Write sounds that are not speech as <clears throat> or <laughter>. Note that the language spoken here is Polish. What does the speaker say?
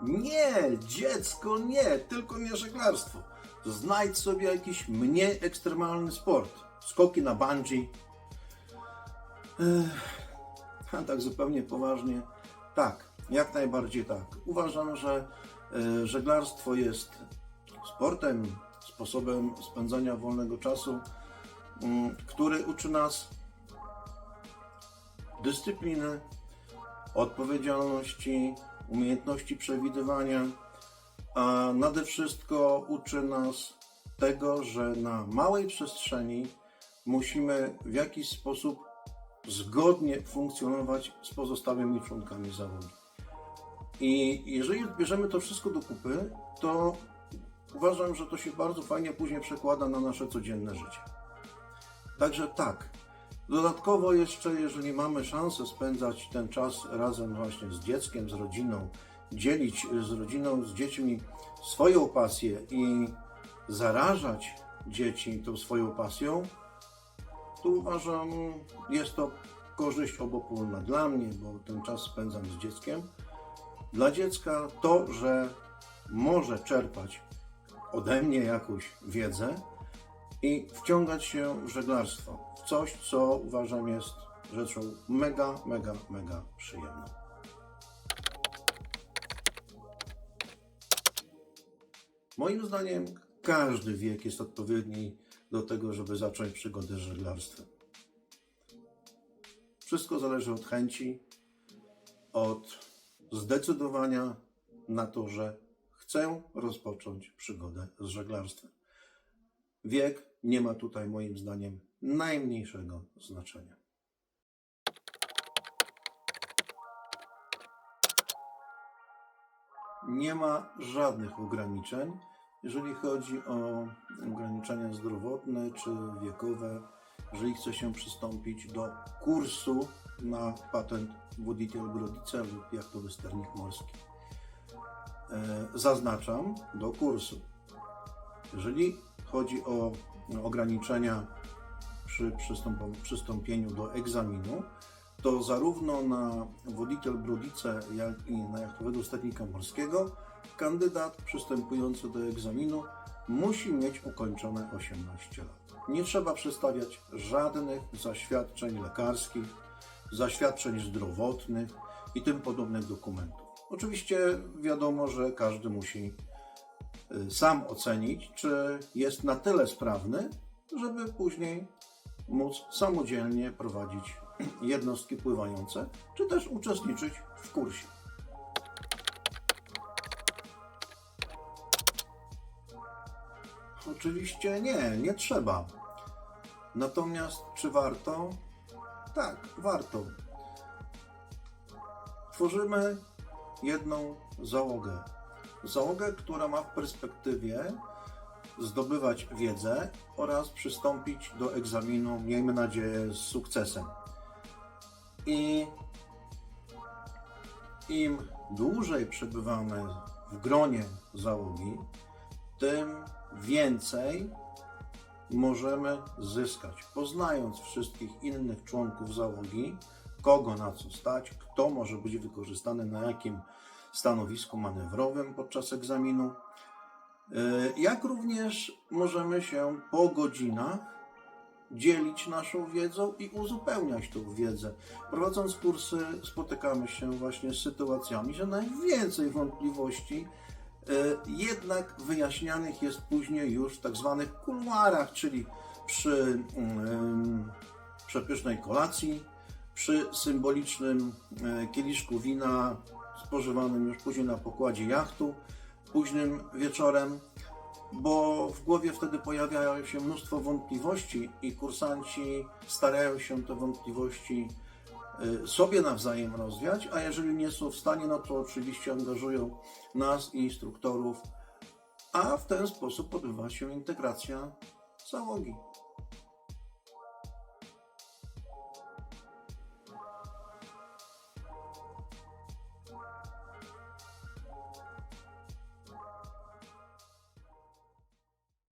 Nie, dziecko, nie, tylko nie żeglarstwo. Znajdź sobie jakiś mniej ekstremalny sport. Skoki na bungee. Ech, a tak zupełnie poważnie. Tak, jak najbardziej tak. Uważam, że e, żeglarstwo jest sportem, sposobem spędzania wolnego czasu, mm, który uczy nas dyscypliny, odpowiedzialności, umiejętności przewidywania, a nade wszystko uczy nas tego, że na małej przestrzeni musimy w jakiś sposób zgodnie funkcjonować z pozostałymi członkami załogi. I jeżeli bierzemy to wszystko do kupy, to uważam, że to się bardzo fajnie później przekłada na nasze codzienne życie. Także tak. Dodatkowo jeszcze, jeżeli mamy szansę spędzać ten czas razem właśnie z dzieckiem, z rodziną, dzielić z rodziną, z dziećmi swoją pasję i zarażać dzieci tą swoją pasją, to uważam, jest to korzyść obopólna dla mnie, bo ten czas spędzam z dzieckiem. Dla dziecka to, że może czerpać ode mnie jakąś wiedzę i wciągać się w żeglarstwo, w coś, co uważam jest rzeczą mega, mega, mega przyjemną. Moim zdaniem każdy wiek jest odpowiedni do tego, żeby zacząć przygodę z żeglarstwem. Wszystko zależy od chęci, od zdecydowania na to, że chcę rozpocząć przygodę z żeglarstwem. Wiek nie ma tutaj moim zdaniem najmniejszego znaczenia. Nie ma żadnych ograniczeń, jeżeli chodzi o ograniczenia zdrowotne czy wiekowe. Jeżeli chce się przystąpić do kursu na patent Wodiciel Brodice lub jachtowy sternik morski. E, Zaznaczam do kursu. Jeżeli chodzi o ograniczenia przy przystąpieniu do egzaminu, to zarówno na wodiciel Brodice, jak i na jachtowego sternika morskiego kandydat przystępujący do egzaminu musi mieć ukończone 18 lat. Nie trzeba przedstawiać żadnych zaświadczeń lekarskich, zaświadczeń zdrowotnych i tym podobnych dokumentów. Oczywiście wiadomo, że każdy musi sam ocenić, czy jest na tyle sprawny, żeby później móc samodzielnie prowadzić <clears throat> jednostki pływające, czy też uczestniczyć w kursie. Oczywiście nie, nie trzeba. Natomiast czy warto? Tak, warto. Tworzymy jedną załogę. Załogę, która ma w perspektywie zdobywać wiedzę oraz przystąpić do egzaminu, miejmy nadzieję, z sukcesem. I im dłużej przebywamy w gronie załogi, tym więcej możemy zyskać, poznając wszystkich innych członków załogi, kogo na co stać, kto może być wykorzystany na jakim stanowisku manewrowym podczas egzaminu. Yy, Jak również możemy się po godzinach dzielić naszą wiedzą i uzupełniać tą wiedzę. Prowadząc kursy, spotykamy się właśnie z sytuacjami, że najwięcej wątpliwości e, jednak wyjaśnianych jest później już w tak zwanych kuluarach, czyli przy mm, przepysznej kolacji, przy symbolicznym kieliszku wina spożywanym już później na pokładzie jachtu, późnym wieczorem, bo w głowie wtedy pojawiają się mnóstwo wątpliwości i kursanci starają się te wątpliwości y, sobie nawzajem rozwiać, a jeżeli nie są w stanie, no to oczywiście angażują nas instruktorów, a w ten sposób odbywa się integracja załogi.